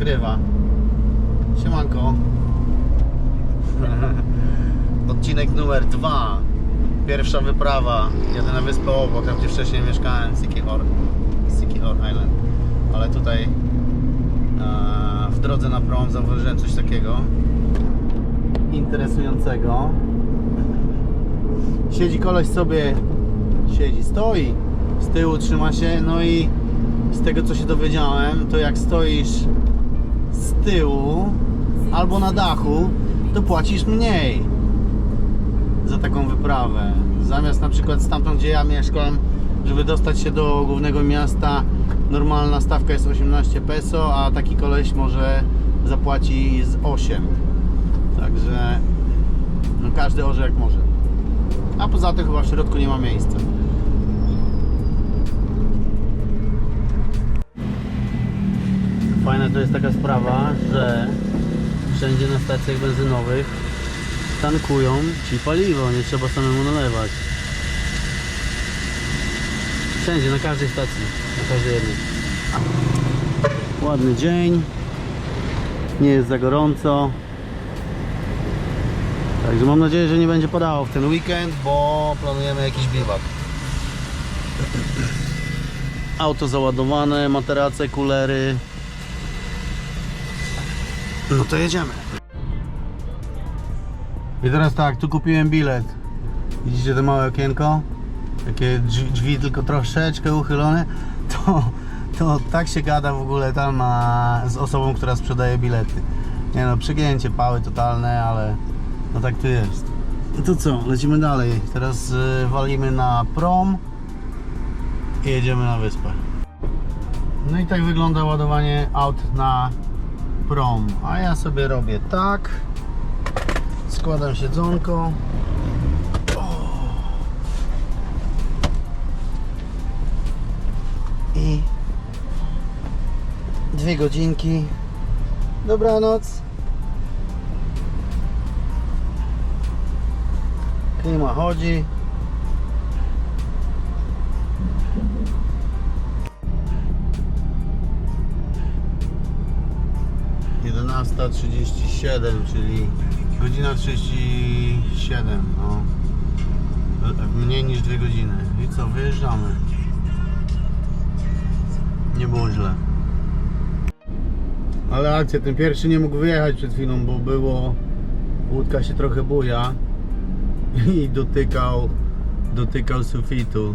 nagrywa. Siemanko. Odcinek numer dwa. Pierwsza wyprawa. Jadę na wyspę obok, tam gdzie wcześniej mieszkałem, Sikihor. Sikihor Island. Ale tutaj e, w drodze na prom zauważyłem coś takiego interesującego. Siedzi koleś sobie, siedzi, stoi, z tyłu trzyma się, no i z tego co się dowiedziałem, to jak stoisz z tyłu albo na dachu, to płacisz mniej za taką wyprawę. Zamiast na przykład stamtąd, gdzie ja mieszkam, żeby dostać się do głównego miasta, normalna stawka jest 18 peso, a taki koleś może zapłaci z 8. Także no każdy orze jak może. A poza tym chyba w środku nie ma miejsca. Fajna to jest taka sprawa, że wszędzie na stacjach benzynowych tankują ci paliwo, nie trzeba samemu nalewać. Wszędzie, na każdej stacji, na każdej jednej. Ładny dzień, nie jest za gorąco. Także mam nadzieję, że nie będzie padało w ten weekend, bo planujemy jakiś biwak. Auto załadowane, materace, kulery. No to jedziemy. I teraz tak, tu kupiłem bilet. Widzicie to małe okienko? Takie drzwi, drzwi tylko troszeczkę uchylone. To, to tak się gada w ogóle tam a, z osobą, która sprzedaje bilety. Nie no, przegięcie pały totalne, ale no tak to jest. No to co, lecimy dalej. Teraz y, walimy na prom i jedziemy na wyspę. No i tak wygląda ładowanie aut na prom. A ja sobie robię tak. Składam siedzonko. I dwie godzinki. Dobranoc. Klima chodzi. Jedenasta trzydzieści siedem, czyli godzina 37, no. Mniej niż dwie godziny. I co, wyjeżdżamy. Nie było źle. Ale akcja, ten pierwszy nie mógł wyjechać przed chwilą, bo było... Łódka się trochę buja i dotykał, dotykał sufitu.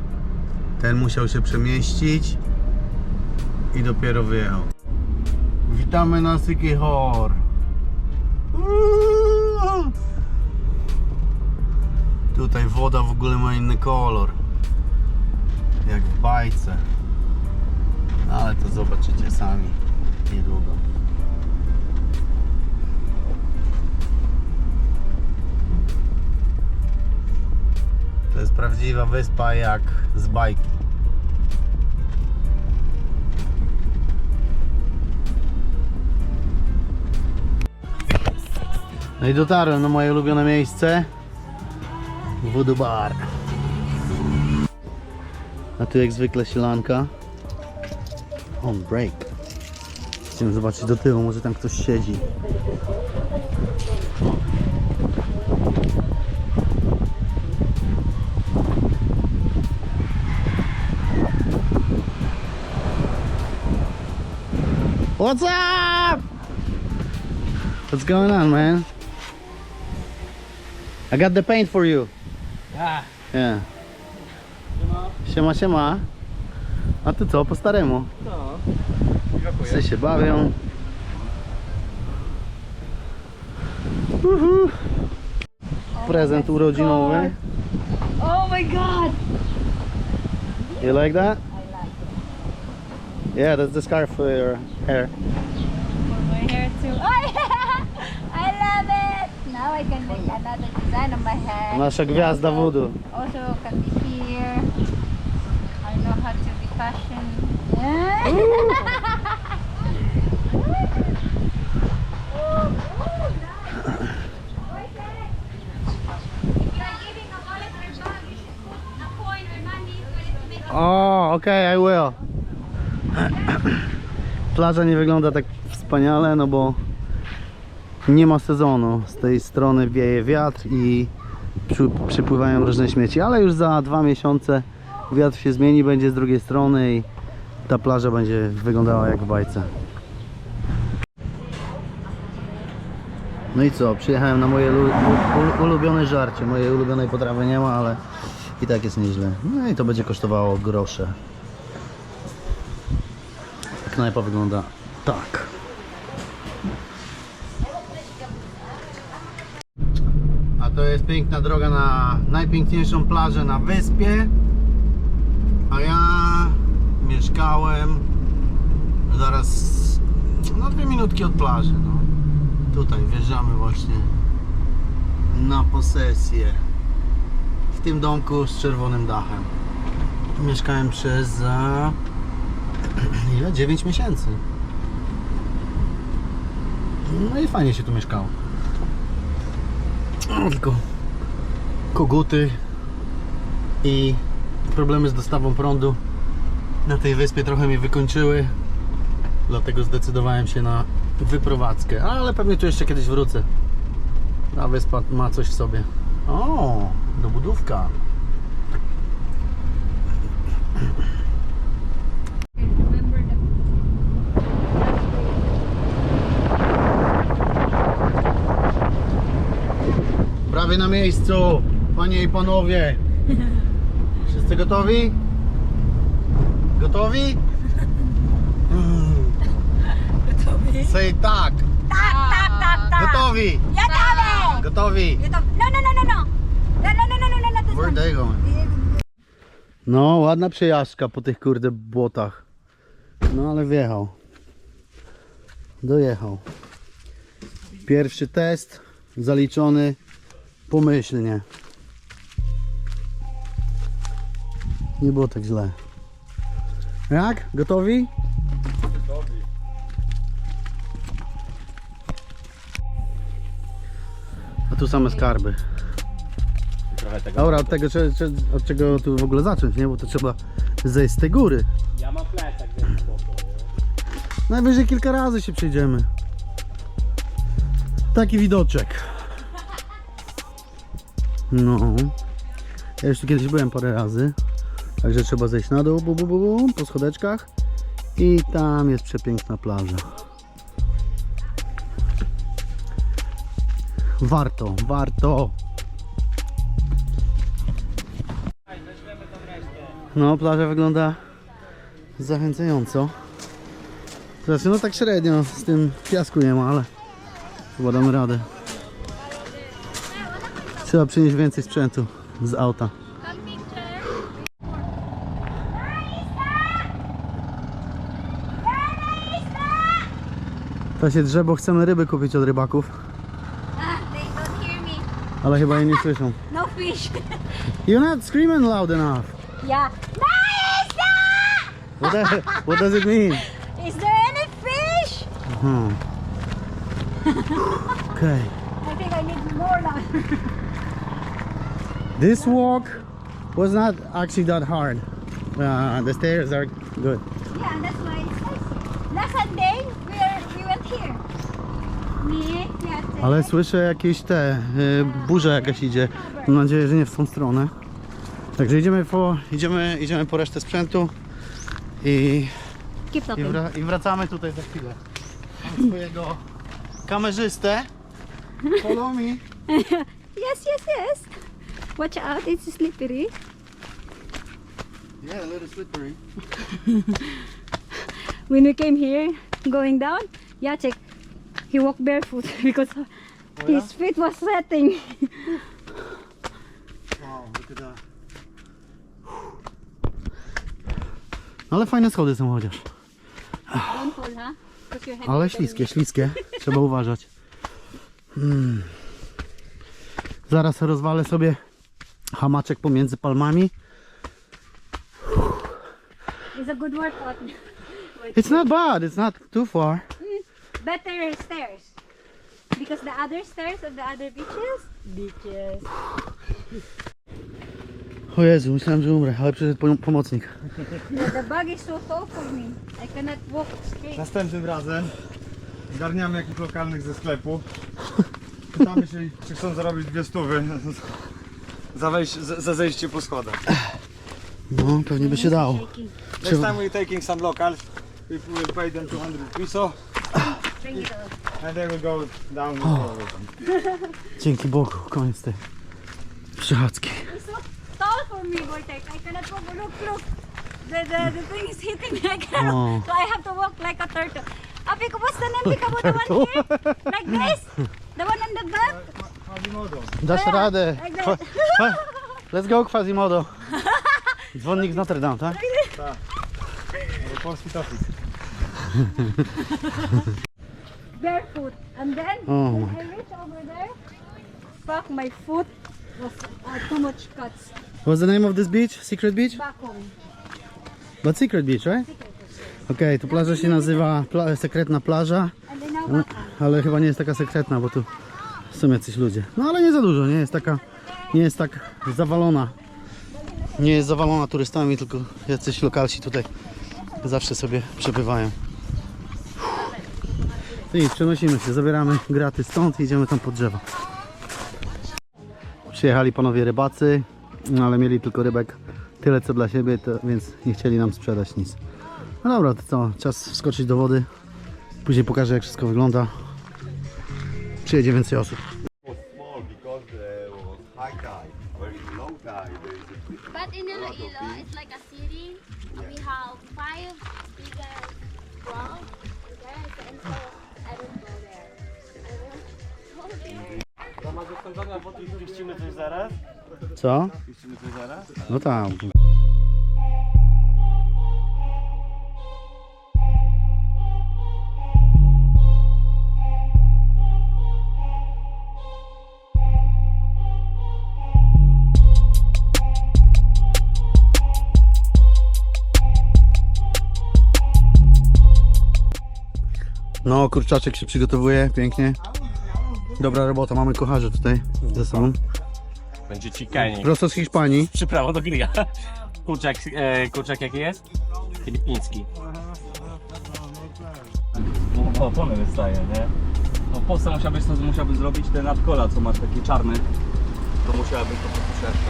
Ten musiał się przemieścić i dopiero wyjechał. Witamy na Sikihor. Uuu. Tutaj woda w ogóle ma inny kolor. Jak w bajce. No, Ale to zobaczycie sami niedługo. To jest prawdziwa wyspa jak z bajki. No i dotarłem na moje ulubione miejsce. Voodoo Bar. A tu jak zwykle sielanka. On break. Chcemy zobaczyć do tyłu, może tam ktoś siedzi. What's up? What's going on, man? I got the paint for you. Ah, Yeah. Siema, siema. A ty co, po staremu? no. Psy się bawią. Uhu. Prezent urodzinowy. Oh my god! You like that? I like it. Yeah, that's the scarf for your hair. For my hair too. I love it! Now I can make another design on my hair. Nasza gwiazda voodoo. Also can be here. I know how to be fashion. Oh, okay, I will. plaża nie wygląda tak wspaniale, no bo nie ma sezonu. Z tej strony wieje wiatr i przy, przypływają różne śmieci, ale już za dwa miesiące wiatr się zmieni, będzie z drugiej strony i ta plaża będzie wyglądała jak w bajce. No i co, przyjechałem na moje ulubione żarcie. Mojej ulubionej potrawy nie ma, ale i tak jest nieźle. No i to będzie kosztowało grosze. Knajpa wygląda tak. Jest piękna droga na najpiękniejszą plażę na wyspie. A ja mieszkałem zaraz no dwie minutki od plaży. No. Tutaj wjeżdżamy właśnie na posesję. W tym domku z czerwonym dachem. Mieszkałem przez za ile? 9 miesięcy. No i fajnie się tu mieszkało. O, tylko koguty i problemy z dostawą prądu na tej wyspie trochę mnie wykończyły. Dlatego zdecydowałem się na wyprowadzkę. Ale pewnie tu jeszcze kiedyś wrócę. Ta wyspa ma coś w sobie. O, dobudówka. Remember the Prawie na miejscu, panie i panowie. Wszyscy gotowi? Gotowi? Gotowi? Say tak. Tak, tak, tak, tak. Gotowi. Gotowi! Gotowi. Gotowi. No, no, no, no, no. No, no, no, no, no, no, Where one. they going? No, ładna przejażdżka po tych kurde błotach. No ale wjechał. Dojechał. Pierwszy test zaliczony pomyślnie. Nie było tak źle. Jak? Gotowi? A tu same skarby. Trochę tego. Dobra, od tego, czy, czy, od czego tu w ogóle zacząć, nie? Bo to trzeba zejść z tej góry. Ja mam plecak, więc spoko. Najwyżej kilka razy się przejdziemy. Taki widoczek. No. Ja już tu kiedyś byłem parę razy. Także trzeba zejść na dół, bu, bu, bu, bu, po schodeczkach. I tam jest przepiękna plaża. Warto, warto. No, plaża wygląda zachęcająco. Znaczy, no tak średnio, z tym piasku nie ma, ale chyba damy radę. Trzeba przynieść więcej sprzętu z auta. To się drze, bo chcemy ryby kupić od rybaków, ale chyba jej nie słyszą. No fish. You're not screaming loud enough. yeah. Naisa! What, the, what does it mean? Is there any fish? Hmm. Okay. I think I need more now. This walk was not actually that hard. Uh, the stairs are good. yeah, that's why it's nice. Last Sunday, we, are, we went here. Ale słyszę jakieś te y, burze jakaś idzie. Mam nadzieję, że nie w tą stronę. Także idziemy po, idziemy, idziemy po resztę sprzętu i, i, wra, i wracamy tutaj za chwilę. Mam swojego kamerzystę. Follow me. Yes, yes, yes. Watch out, it's slippery. Yeah, a little slippery. When we came here, going down, Jacek, he walked barefoot because his feet was sweating. Wow, look at that. Ale fajne schody są chociaż. Don't fall, huh? Because your head Ale śliskie, śliskie. Trzeba uważać. Mm. Zaraz rozwalę sobie hamaczek pomiędzy palmami. It's a good workout. It's not bad, it's not too far. Better stairs. Because the other stairs of the other beaches, beaches. O Jezu, myślałem, że umrę, ale przyszedł pom- pomocnik. Yeah, the bag is so tall for me. I cannot walk straight. Następnym razem zgarniamy jakichś lokalnych ze sklepu. Pytamy się, czy chcą zarobić dwie stówy za, wejś, za, za zejście po schodach. No, pewnie by się dało. Next time we're taking some locals. We will pay them 200 peso and they will go down the with them. Dzięki Bogu, koniec tej przechadzki. It's so tall for me, Wojtek. I cannot walk. Look, look. The, the, the thing is hitting me. I cannot. Oh. So I have to walk like a turtle. Abi, kumusta na hindi ka mo the one here? Like this? The one on the back? Quasimodo. Dasz radę. Let's go, Quasimodo. Dzwonnik z Notre Dame, tak? Albo Polski tofik. Barefoot. And then, Oh when I reach over there, fuck, my foot was uh, too much cuts. What's the name of this beach? Secret beach? Back home. But Secret Beach, right? Okej, tu plaża się nazywa pla Sekretna Plaża, And then now back home. ale chyba nie jest taka sekretna, bo tu są jacyś ludzie. No ale nie za dużo, nie jest taka, nie jest tak zawalona. Nie jest zawalona turystami, tylko jacyś lokalsi tutaj zawsze sobie przebywają. I przenosimy się, zabieramy graty stąd i idziemy tam pod drzewo. Przyjechali panowie rybacy, no ale mieli tylko rybek tyle co dla siebie, to, więc nie chcieli nam sprzedać nic. No dobra, to co, czas wskoczyć do wody. Później pokażę jak wszystko wygląda. Przyjedzie więcej osób. But in Iloilo, it's like a city. We have five bigger there, and so I don't go there. I go there. Coś zaraz? Co? Coś zaraz? No tam. No, kurczaczek się przygotowuje pięknie. Dobra robota, mamy kocharze tutaj ze sobą. Będzie cikanie. Prosto z Hiszpanii. Przyprawa do grilla. Kurczak, e, kurczak jaki jest? Filipiński. No, opony wystaje, nie? No w Polsce musiałbyś to musiałbyś zrobić te nadkola, co masz takie czarne. To musiałabyś to po prostu szersze.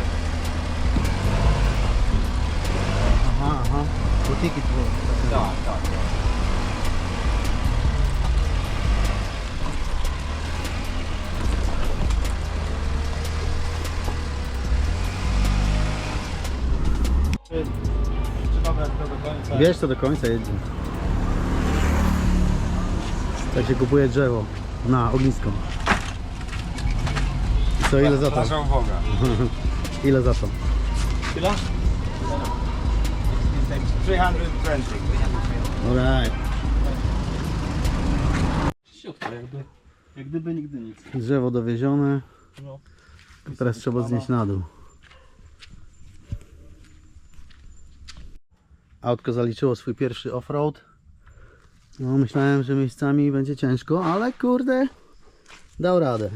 Aha, aha. Butiki tu. Tak, tak. Końca? Wiesz to do końca jedzie. Tak się kupuje drzewo na ognisko. I co, ile za to? Plaża. Ile za to? Ile? 320. Alright. Siutka, jakby, jak gdyby nigdy nic. Drzewo dowiezione. No. Teraz trzeba znieść na dół. Autko zaliczyło swój pierwszy offroad. No myślałem, że miejscami będzie ciężko, ale kurde, dał radę.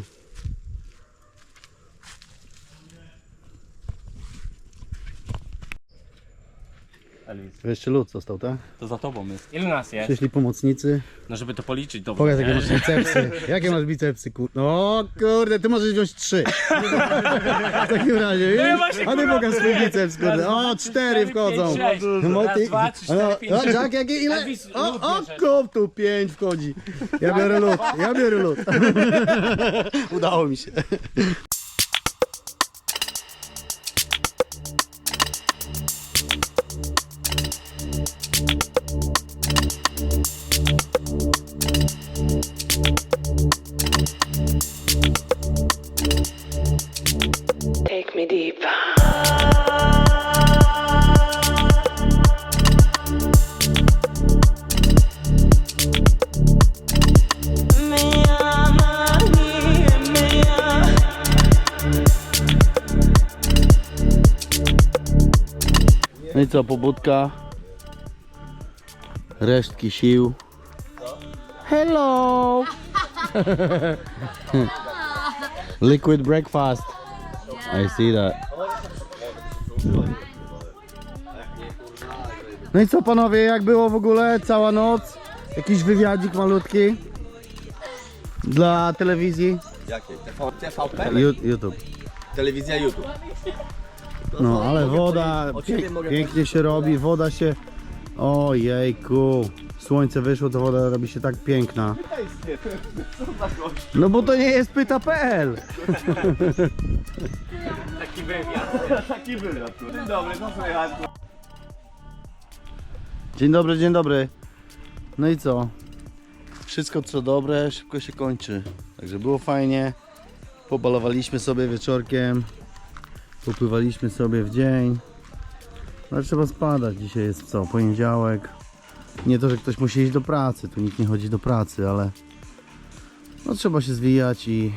Elis, Jeszcze lód został, tak? to za tobą jest. Ile nas jest? Przyszli pomocnicy. No żeby to policzyć dobrze. Pokaż jakie nie? masz bicepsy. Jakie masz bicepsy, kur... O kurde, ty możesz wziąć trzy. W takim razie, No ja widzisz? właśnie, A ty kurwa, pokaż swój biceps, kurde. O, cztery wchodzą. pięć, sześć. No, Raz, ty- dwa, trzy, cztery, pięć, o, sześć. Jack, jakie ile? Elvis, O, lód o, kup, tu pięć wchodzi. Ja biorę lód, ja biorę lód. Udało mi się. co, pobudka? Resztki sił. Hello! Liquid breakfast. I see that. No i co panowie, jak było w ogóle cała noc? Jakiś wywiadzik malutki? Dla telewizji? Jakiej? TV, TVP? YouTube. Telewizja YouTube. No ale woda o ciebie pięk, mogę pięknie się robi, woda się... Ojejku, słońce wyszło, to woda robi się tak piękna. No bo to nie jest pyta.pl Taki wywiad. Taki wywiad. Dzień dobry, co słychać? Dzień dobry, dzień dobry. No i co? Wszystko co dobre szybko się kończy. Także było fajnie. Pobalowaliśmy sobie wieczorkiem. Popływaliśmy sobie w dzień. No ale trzeba spadać. Dzisiaj jest co? Poniedziałek. Nie to, że ktoś musi iść do pracy. Tu nikt nie chodzi do pracy, ale no trzeba się zwijać i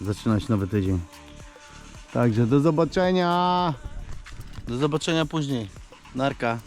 zaczynać nowy tydzień. Także do zobaczenia. Do zobaczenia później. Narka.